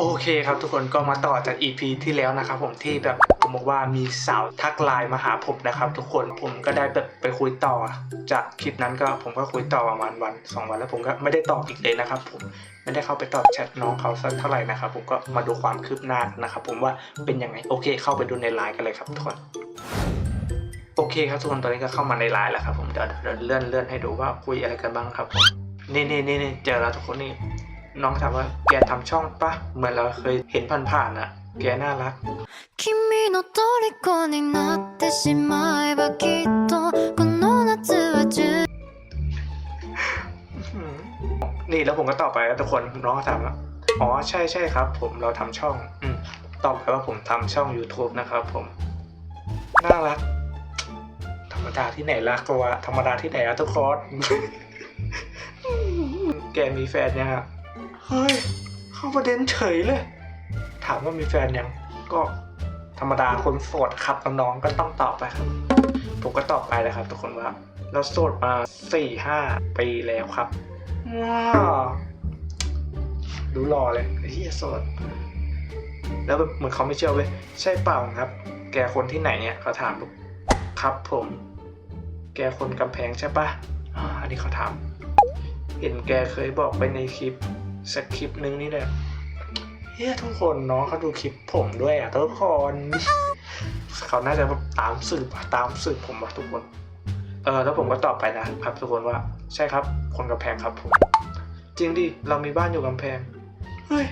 โอเคครับทุกคนก็มาต่อจาก EP ที่แล้วนะครับผมที่แบบผมบอกว่ามีสาวทักไลน์มาหาผมนะครับทุกคนผมก็ได้แบบไปคุยต่อ จากคลิปนั้นก็ผมก็คุยต่อประมาณวันสองวันแล้วผมก็ไม่ได้ตอบอีกเลยนะครับผมไม่ได้เข้าไปตอบแชทน้องเขาสักเท่าไหร่นะครับผมก็มาดูความคืบหน้านะครับผมว่าเป็นยังไงโอเค เข้าไปดูในไลน์กันเลยครับทุกคนโอเคครับทุกคนตอนนี้ก็เข้ามาในไลน์แล้วครับผมเดี๋ยวเดี๋ยวเลื่อนเลื่อนให้ดูว่าคุยอะไรกันบ้างครับผมนี่นี่นี่เจอแล้วทุกคนนี่ น้องถามว่าแกทำช่องปะเหมือนเราเคยเห็นผ่านๆอ่ะ แกน่ารัก 君の虜になってしまえばきっとこの夏は充 นี่แล้วผมก็ตอบไปแล้วทุกคนน้องก็ถามว่าอ๋อใช่ใช่ครับ ผมเราทำช่อง อืมตอบไปว่าผมทำช่อง YouTube นะครับ ผมน่ารัก ธรรมดาที่ไหนรักก็ว่าธรรมดาที่ไหนอะทุกคน แกมีแฟนยังอะ เฮ้ย เข้าประเด็นเฉยเลย ถามว่ามีแฟนยัง ก็ธรรมดาคนโสดครับน้องๆก็ต้องตอบไปครับ ผมก็ตอบไปเลยครับ ทุกคนว่า เราโสดมาสี่ห้าปีแล้วครับว้าวดูหล่อเลยไอ้ที่โสด แล้วแบบเหมือนเขาไม่เชื่อเลย ใช่เปล่าครับ แกคนที่ไหนเนี่ยเขาถามครับผม แกคนกำแพงใช่ปะอันนี้เขาถาม เห็นแกเคยบอกไปในคลิป สักคลิปนึงนี่แหละเฮ้ยทุกคนน้องเขาดูคลิปผมด้วยอะทุกคนเขาน่าจะแบบตามสืบอะตามสืบผมว่ะทุกคน เออแล้วผมก็ตอบไปนะครับทุกคนว่าใช่ครับ คนกำแพงครับผมจริงดิเรามีบ้านอยู่กำแพงเฮ้ย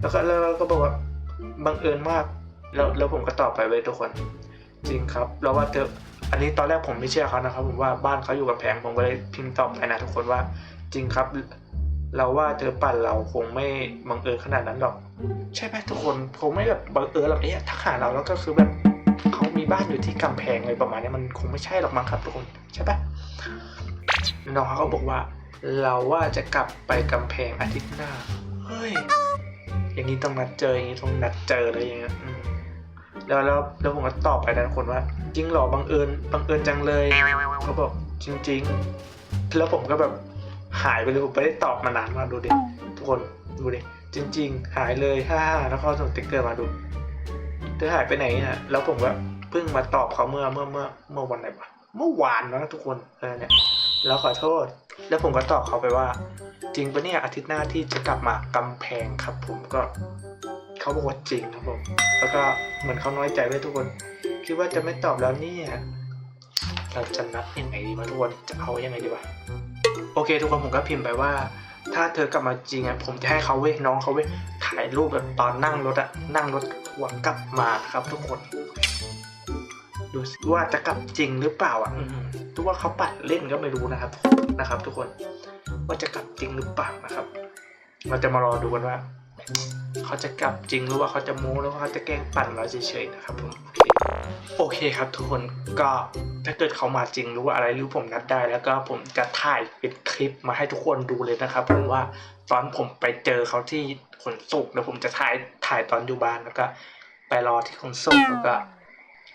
แล้วก็แล้วเราก็บอกว่าบังเอิญมาก แล้วแล้วผมก็ตอบไปไว้ยทุกคน จริงครับเราว่าเธออันนี้ตอนแรกผมไม่เชื่อเขานะครับผมว่าบ้านเขาอยู่กำแพงผมก็เลยพิมพ์ตอบไปนะทุกคนว่าจริงครับ เราว่าเธอปั่นเราคงไม่บังเอิญขนาดนั้นหรอก ใช่ไหมทุกคนคงไม่แบบบังเอิญหรอกเอ๊ะทักหาเราแล้วก็คือแบบเขามีบ้านอยู่ที่กำแพงเลยประมาณนี้มันคงไม่ใช่หรอกมั้งครับทุกคนใช่ปะน้องเขาก็บอกว่า เราว่าจะกลับไปกำแพงอาทิตย์หน้าเฮ้ยอย่างนี้ต้องนัดเจออย่างนี้ต้องนัดเจอเลยอย่างเงี้ยแล้วแล้วแล้วผมก็ตอบไปนะทุกคนว่า จริงหรอบังเอิญบังเอิญจังเลยเขาบอกจริง ๆ แล้วผมก็แบบ หายไปเลยผมไม่ได้ตอบมานานมากดูดิทุกคนดูดิจริง ๆ หายเลยฮ่าๆแล้วเขาส่งติ๊กเกอร์มาดูเธอหายไปไหนอะแล้วผมก็เพิ่งมาตอบเขาเมื่อเมื่อเมื่อเมื่อวันไหนวะเมื่อวานนะทุกคนเออเนี่ยแล้วขอโทษ แล้วผมก็ตอบเขาไปว่า จริงปะเนี่ยอาทิตย์หน้าที่จะกลับมากำแพงครับ ผมก็เขาบอกว่าจริงครับผมแล้วก็เหมือนเขาน้อยใจด้วยทุกคน คิดว่าจะไม่ตอบแล้วเนี่ยเราจะนัดยังไงดีวะทุกคนจะเอายังไงดีวะ โอเค ทุกคนผมก็พิมพ์ไปว่า ถ้าเธอกลับมาจริงอะผมจะให้เขาเว้ยน้องเขาเว้ยถ่ายรูปแบบตอนนั่งรถอะนั่งรถทัวร์กลับมาครับทุกคน ดูสิว่าจะกลับจริงหรือเปล่าอะอืมทุกว่าเขาปัดเล่นก็ไม่รู้นะครับนะครับ ทุกคนว่าจะกลับจริงหรือเปล่านะครับ เราจะมารอดูกันว่า เขาจะกลับจริงหรือว่าเขาจะโม้หรือว่าเขาจะแกล้งปั่นเราเฉยๆนะครับผม โอเคครับทุกคนก็ถ้าเกิดเขามาจริงหรือว่าอะไรหรือผมนัดได้ แล้วก็ผมจะถ่ายเป็นคลิปมาให้ทุกคนดูเลยนะครับผมว่าตอนผมไปเจอเขาที่ขนส่งแล้วผมจะถ่ายถ่ายตอนอยู่บ้านแล้วก็ ไปรอที่ขนส่งแล้วก็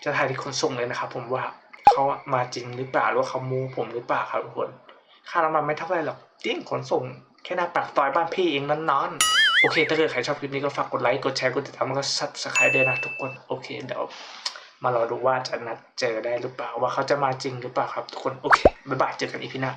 จะถ่ายที่ขนส่งเลยนะครับผมว่าเขามาจริงหรือเปล่าหรือว่าเขามูผมหรือเปล่าครับทุกคนค่าน้ำมันไม่เท่าไหร่หรอกจริงขนส่งแค่หน้าปากซอยบ้านพี่เองนั่นนอนโอเค ถ้าเกิดใครชอบคลิปนี้ก็ฝากกดไลค์กดแชร์กดติดตามแล้วก็ซับสไครต์ด้วยนะทุกคนโอเคเดี๋ยว มารอดูว่าจะนัดเจอได้หรือเปล่าว่าเขาจะมาจริงหรือเปล่าครับทุกคนโอเคบ๊ายบายเจอกันอีพีหน้า